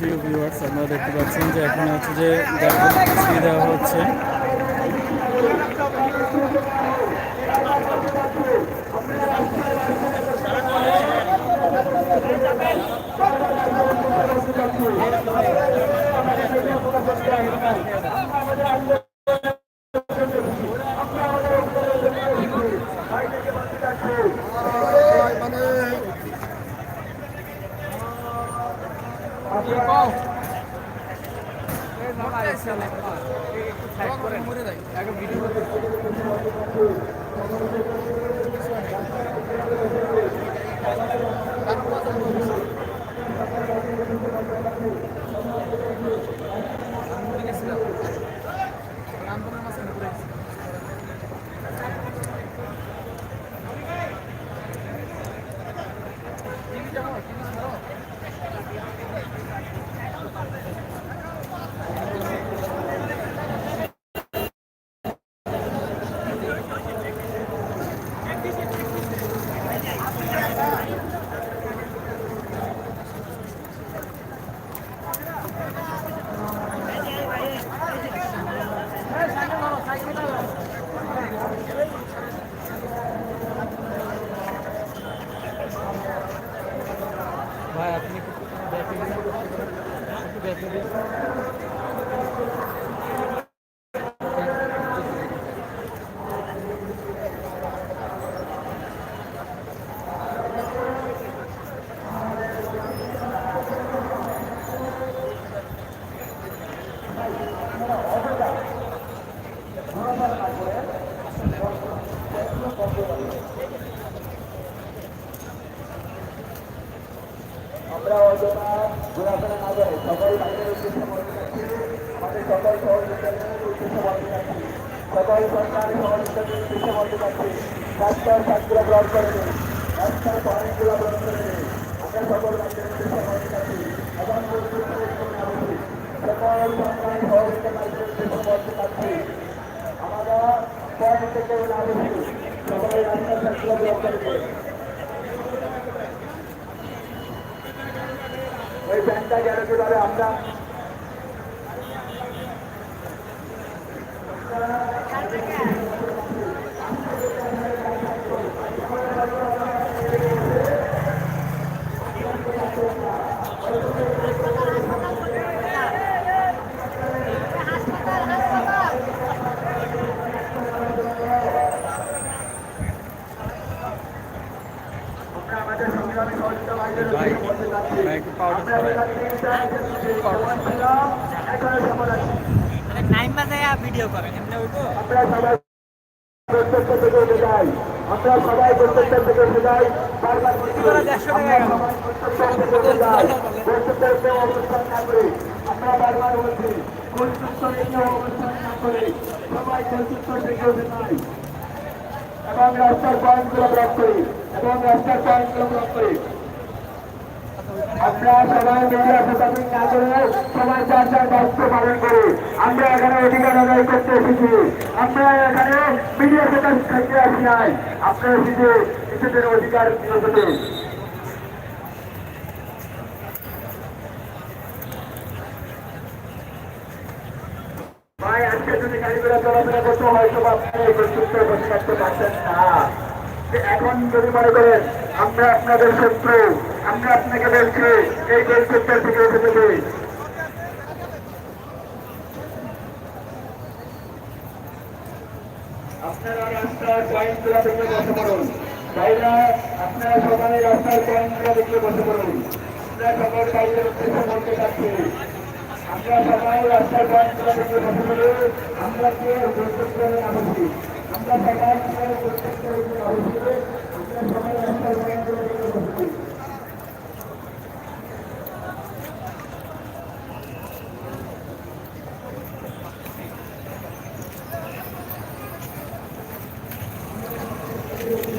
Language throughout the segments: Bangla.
প্রিয় ভিউয়ার্স আপনারা দেখতে পাচ্ছেন যে এখন হচ্ছে যে গাড়িগুলো দেওয়া হচ্ছে। ভাই আপনি একটু আমরা অযথা ঘোরাফেরা না করে সকল বাইরের উদ্দেশ্যে মনে রাখছি আমাদের সকল সহযোগিতার উদ্দেশ্যে মনে রাখছি সকল সরকারি সহযোগিতার উদ্দেশ্যে মনে রাখছি রাস্তার কাজগুলো গ্রহণ করে দিন রাস্তার পানিগুলো গ্রহণ করে দিন আমরা সকল বাইরের উদ্দেশ্যে মনে রাখছি এবং সকল সরকারি সহযোগিতা বাইরের উদ্দেশ্যে মনে রাখছি আমরা পথ থেকে না বেশি সকল রাস্তার কাজগুলো গ্রহণ করে দিন ওই ব্যাংকটা গেল কীভাবে আমরা আমাদের সংগ্রামী সহযোগিতা বাইরের ভাই উদ্দেশ্যে বলতে চাচ্ছি ভাই একটু পাউডার আছি টাইম বাজায় ভিডিও করেন এমনি উঠবো আমরা সবাই প্রত্যেকটা থেকে উঠে যাই বারবার অবস্থান না করে আমরা বারবার বলছি কলযুক্ত কেউ অবস্থান না করে সবাই কলযুক্ত থেকে উঠে যাই এবং রাস্তার পয়েন্টগুলো ব্লক করি এবং রাস্তার পয়েন্টগুলো ব্লক করি। আমরা সবাই মিলে প্রশাসন না করে সবাই যার যার দায়িত্ব পালন করে আমরা এখানে অধিকার আদায় করতে এসেছি। আমরা এখানে মিডিয়া প্রকাশ থাকতে আসি নাই। আপনারা এসেছে নিজেদের অধিকার নিয়োজিত আপনি এখন যদি মনে করেন, আমরা আপনাদের শত্রু। আমরা আপনাকে বলছি, এই গোলচত্বর থেকে উঠে দেবে আপনারা রাস্তার পয়েন্টগুলো থেকে বসে পড়ুন। ভাইরা, আপনারা সবাই রাস্তার পয়েন্টগুলো দেখলে বসে পড়ুন। আমরা সকল বাইরের উদ্দেশ্যে বলতে চাচ্ছি, আমরা সবাই রাস্তার পয়েন্টগুলো দেখলে বসে পড়ুন আমরা কেউ গুরুত্ব করে আমরা সবাই গুরুত্ব করে আমরা সবাই রাস্তার পয়েন্টগুলো দেখলে বসে পড়ুন আন্দোলনটা বেশি বাড়ছে আমরা প্রত্যেকটি কার্যক্রম প্রত্যেকটি জায়গাকে আটকে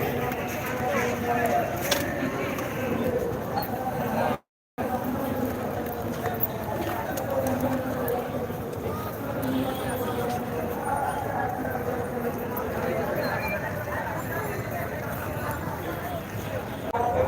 দিয়েছিলাম তেমনইভাবে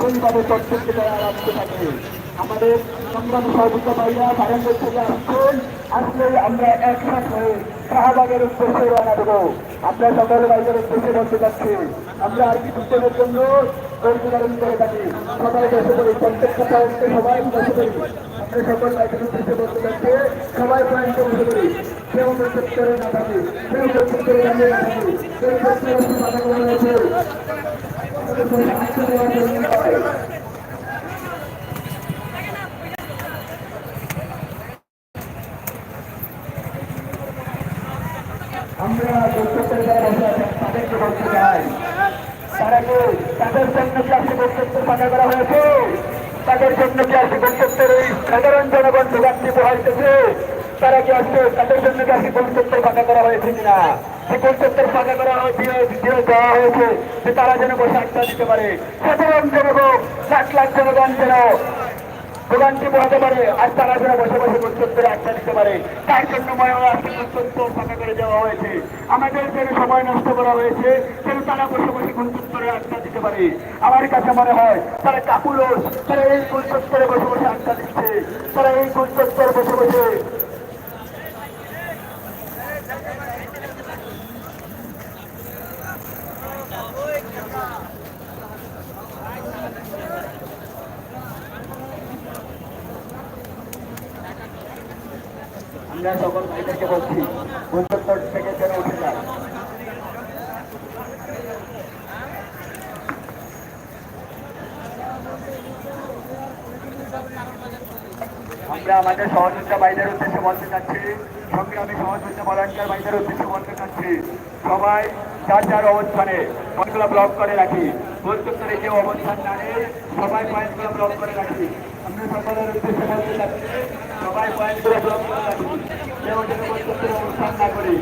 সেইভাবে প্রত্যেকটি জায়গায় আটকে থাকে আমাদের সংগ্রাম সহযোগিতা পাইয়া বারান্দার থেকে আসছেন। আসলে আমরা একসাথ হয়ে শাহবাগের উদ্দেশ্যে রওনা দেবো। আমরা সকল উদ্দেশ্যে বলতে যাচ্ছি আমরা আর কি জন্য পরিচালন করে থাকি সবাই বসে করি প্রত্যেকটা পয়েন্টে সবাই বসে করি আমরা সকল বাইরের উদ্দেশ্যে বলতে যাচ্ছি সবাই পয়েন্টে বসে করি কেউ প্রত্যেক করে না থাকি কেউ প্রত্যেক করে। আমরা প্রত্যেকের যারা তাদেরকে বলতে চাই তারা কি তাদের জন্য কি আজকে বক্তব্য ফাঁকা করা হয়েছে, তাদের জন্য কি আজকে বক্তব্যের এই সাধারণ জনগণ ভোগান্তি পোহাইতেছে, তারা কি আজকে তাদের জন্য কি আজকে বক্তব্য ফাঁকা করা হয়েছে কিনা? যে বক্তব্যের ফাঁকা করা দিয়ে দেওয়া হয়েছে তারা যেন বসে আটকা দিতে পারে। সাধারণ জনগণ, লাখ লাখ জনগণ যেন ভোগান্তি পোহাতে পারে। আর তারা যারা বসে বসে বক্তব্যের আড্ডা দিতে পারে। তার জন্য আজকে বক্তব্য ফাঁকা করে দেওয়া হয়েছে। আমাদের যেন সময় নষ্ট করা হয়েছে, যেন তারা বসে বসে বক্তব্যের আড্ডা দিতে পারে। আমার কাছে মনে হয়, তারা কাপুরস তারা এই বক্তব্যের বসে বসে আড্ডা দিচ্ছে। তারা এই বক্তব্যের বসে বসে আমরা সকল ভাইদেরকে বলছি বক্তব্য থেকে যেন উঠে যায়। আমরা আমাদের সহযোগিতা বাইদের উদ্দেশ্যে বলতে চাচ্ছি সংগ্রামী সহযোগিতা ভলান্টিয়ার বাইদের উদ্দেশ্যে বলতে চাচ্ছি, সবাই যার যার অবস্থানে পয়েন্টগুলো ব্লক করে রাখি। বলতে কেউ অবস্থান না নেই সবাই পয়েন্টগুলো ব্লক করে রাখি। সকলের উদ্দেশ্যে বলতে সবাই পয়েন্টগুলো করে অবস্থান না করি